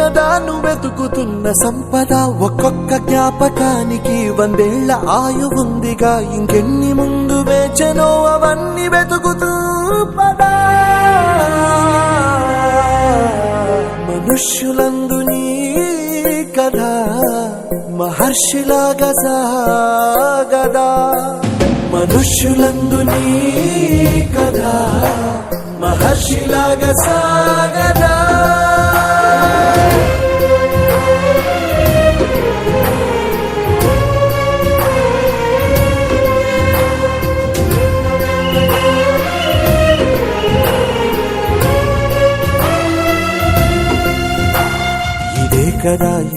కదా నువ్వెతుకుతున్న సంపద. ఒక్కొక్క జ్ఞాపకానికి వందేళ్ళ ఆయువుందిగా. ఇంకెన్ని ముందు వేచనో అవన్నీ వెతుకుతూ పదా. మనుష్యులందు నీ కథ మహర్షిలాగా సాగదా. మనుష్యులందు నీ కథ మహర్షిలాగా సాగదా.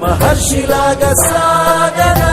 మహర్షిలాగ సాగరా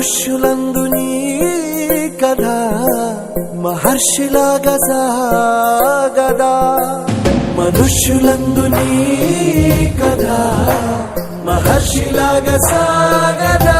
మనుష్యులందు నీ కథ మహర్షిలాగా సాగదా. మనుష్యులందు నీ కథ మహర్షిలాగా సాగదా.